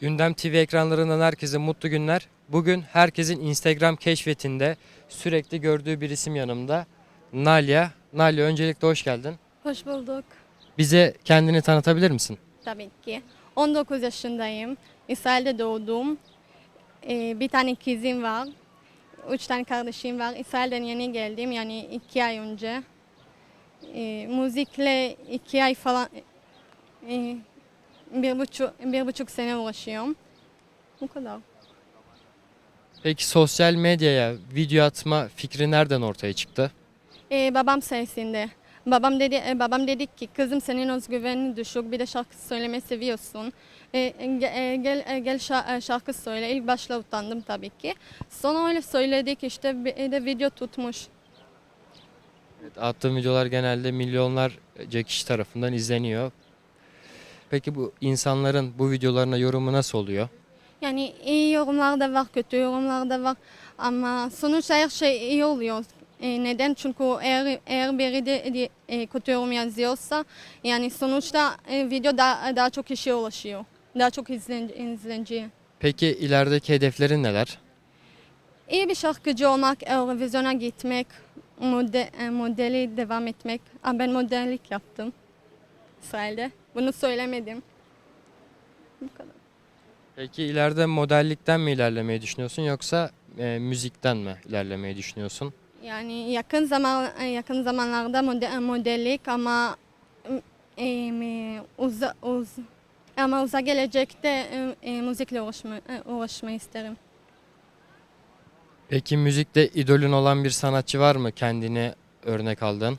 Gündem TV ekranlarından herkese mutlu günler. Bugün herkesin Instagram keşfetinde sürekli gördüğü bir isim yanımda. Nalia. Nalia öncelikle hoş geldin. Hoş bulduk. Bize kendini tanıtabilir misin? Tabii ki. 19 yaşındayım. İsrail'de doğdum. Ee, bir tane kızım var. Üç tane kardeşim var. İsrail'den yeni geldim yani iki ay önce. Ee, müzikle iki ay falan e, bir buçuk, bir buçuk sene uğraşıyorum. Bu kadar. Peki sosyal medyaya video atma fikri nereden ortaya çıktı? Ee, babam sayesinde. Babam dedi e, babam dedi ki kızım senin özgüvenin düşük bir de şarkı söylemeyi seviyorsun. E, e, gel e, gel e, şarkı söyle. İlk başta utandım tabii ki. Sonra öyle söyledik işte bir de video tutmuş. Evet, attığım videolar genelde milyonlarca kişi tarafından izleniyor. Peki bu insanların bu videolarına yorumu nasıl oluyor? Yani iyi yorumlar da var, kötü yorumlar da var. Ama sonuçta her şey iyi oluyor. E, neden? Çünkü eğer, eğer biri de, de, e, kötü yorum yazıyorsa yani sonuçta e, video daha, daha çok kişiye ulaşıyor. Daha çok izlen, izlenciye. Peki ilerideki hedeflerin neler? İyi bir şarkıcı olmak, Eurovision'a gitmek, mode, e, modeli devam etmek. Ben modellik yaptım İsrail'de. Bunu söylemedim. Bu kadar. Peki ileride modellikten mi ilerlemeyi düşünüyorsun yoksa e, müzikten mi ilerlemeyi düşünüyorsun? Yani yakın zaman yakın zamanlarda mode, modellik ama e, e, uza, uz, ama uzak gelecekte e, e, müzikle uğraşma, e, uğraşmayı isterim. Peki müzikte idolün olan bir sanatçı var mı kendine örnek aldığın?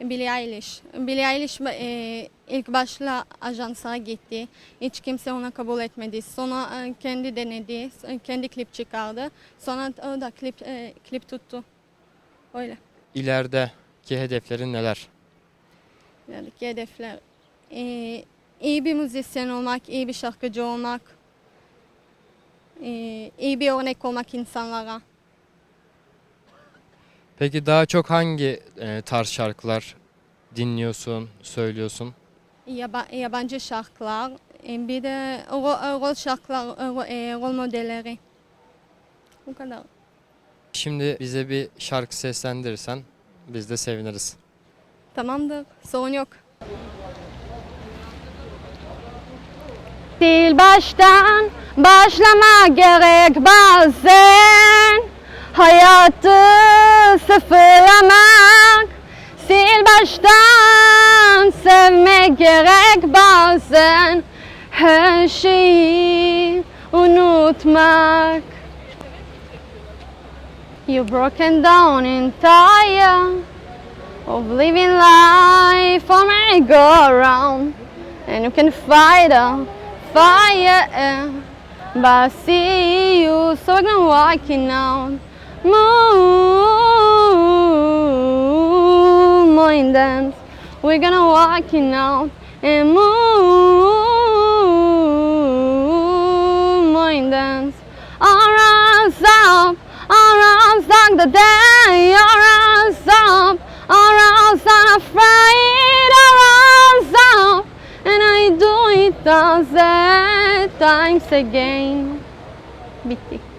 Billie Eilish. Billie Eilish e, ilk başta ajansa gitti. Hiç kimse ona kabul etmedi. Sonra e, kendi denedi. e, Kendi klip çıkardı. Sonra o da klip e, klip tuttu. Öyle. İlerideki hedeflerin neler? Yani hedefler. E, iyi bir müzisyen olmak, iyi bir şarkıcı olmak. E, iyi bir örnek olmak insanlara. Peki daha çok hangi e, tarz şarkılar dinliyorsun, söylüyorsun? Yaba, yabancı şarkılar. E, bir de rol, rol şarkılar, rol, e, rol modelleri. Bu kadar. Şimdi bize bir şarkı seslendirirsen biz de seviniriz. Tamamdır. Sorun yok. Sil baştan başlama gerek bazen Hayatı sıfırlamak Baştan sevmek gerek bazen Her şeyi unutmak. You're broken down and tired of living life. On merry go around and you can fight a fire eh, but I see you so gonna walking out moon we're gonna walk walking out and move morning dance. Our arms up our arms like the day. Our arms up our arms unafraid our arms up. And I do it a thousand times again. Bitti